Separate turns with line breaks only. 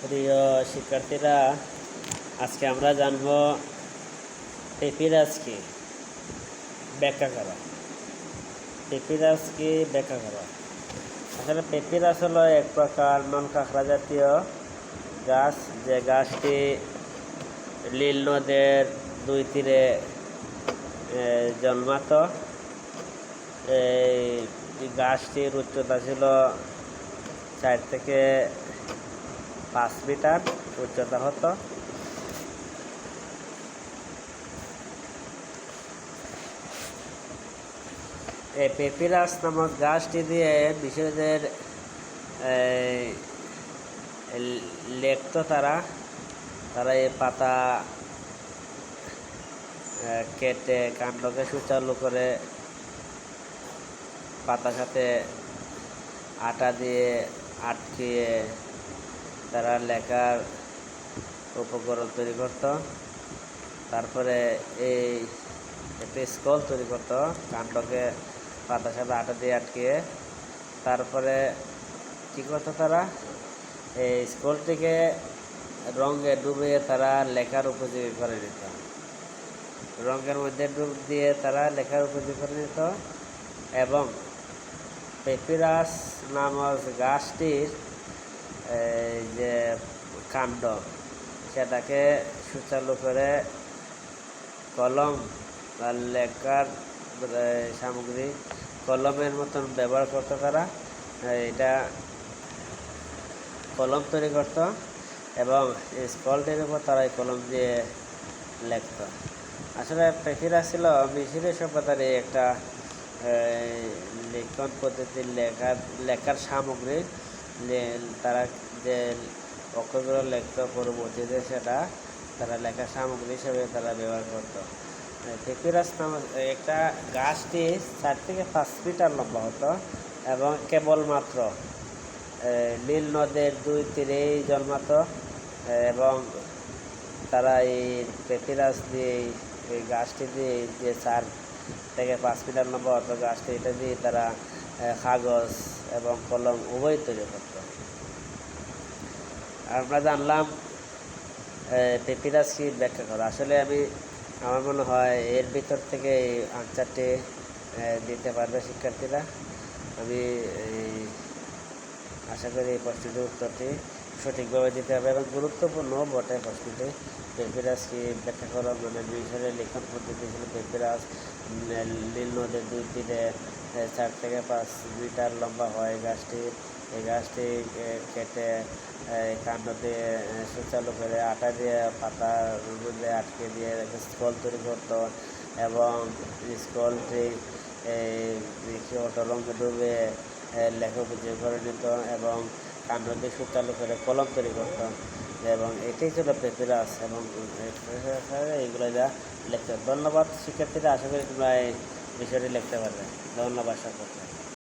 প্রিয় শিক্ষার্থীরা, আজকে আমরা জানব পেপিরাজকে ব্যাখ্যা করা। পেপিরাজকে ব্যাখ্যা করা। আসলে পেপিরাস হলো এক প্রকার নন কাঁকড়া জাতীয় গাছ, যে গাছটি লীল নদের দুই তীরে জন্মাত। এই গাছটির উচ্চতা ছিল চার থেকে পাঁচ মিটার উচ্চতা হতো এই পেপিরাস নামক গাছটি দিয়ে বিশেষদের লেখত তারা তারা এই পাতা কেটে কাণ্ডকে সুচালু করে পাতার সাথে আটা দিয়ে আটকিয়ে তারা লেখার উপকরণ তৈরি করত। তারপরে এই একটা স্কল তৈরি করত, কাণ্ডকে পাতার সাথে আটা দিয়ে আটকিয়ে। তারপরে কী করতো তারা? এই স্কলটিকে রঙে ডুবিয়ে তারা লেখার উপযোগী করে নিত। রঙের মধ্যে ডুব দিয়ে তারা লেখার উপযোগী করে নিত এবং পেপিরাস নামক গাছটির যে কাণ্ড, সেটাকে সুচালু করে কলম বা লেখার সামগ্রী কলমের মতন ব্যবহার করতো তারা। এটা কলম তৈরি করতো এবং স্কলটির উপর তারা এই কলম দিয়ে লেখত। আসলে পেপিরা ছিল মিশরীয় সভ্যতার এই একটা লিখন পদ্ধতির লেখার লেখার সামগ্রী। তারা যে অক্ষরগুলো লিখত পরবর্তীতে সেটা তারা লেখা সামগ্রী হিসেবে তারা ব্যবহার করতো। পেপিরাস নামক একটা গাছটি চার থেকে পাঁচ মিটার লম্বা হতো এবং কেবলমাত্র নীল নদের দুই তীরেই জন্মাতো এবং তারা এই পেপিরাস দিয়ে, এই গাছটি দিয়ে যে চার থেকে পাঁচ মিটার লম্বা হতো গাছটি, এটা দিয়ে তারা কাগজ এবং কলম উভয় তৈরি করত। আমরা জানলাম পেপিরাস কি ব্যাখ্যা করা। আসলে আমি, আমার মনে হয় এর ভিতর থেকে আনসারটি দিতে পারবে শিক্ষার্থীরা। আমি আশা করি এই প্রশ্নটির উত্তরটি সঠিকভাবে দিতে হবে এবং গুরুত্বপূর্ণ বটে প্রশ্নটি। পেপিরাস কি ব্যাখ্যা করা মানে মিশরের লিখন পদ্ধতি ছিল পেপিরাস নীল নদের দুই তীরে চার থেকে পাঁচ মিটার লম্বা হয় গাছটি এই গাছটি কেটে কাণ্ড দিয়ে সুচালু করে আটা দিয়ে পাতার মধ্যে আটকে দিয়ে স্কল তৈরি করতো এবং স্কলটি রঙে ডুবে লেখক লেখা উপযোগ করে নিত এবং কাণ্ড দিয়ে সুচালু করে কলম তৈরি করত। এবং এটাই ছিল পেপিরাস এবং এইগুলো যা লিখতে ধন্যবাদ শিক্ষার্থীরা, আশা করি তোমরা এই বিষয়টি লিখতে পারবে। ধন্যবাদ সকলকে।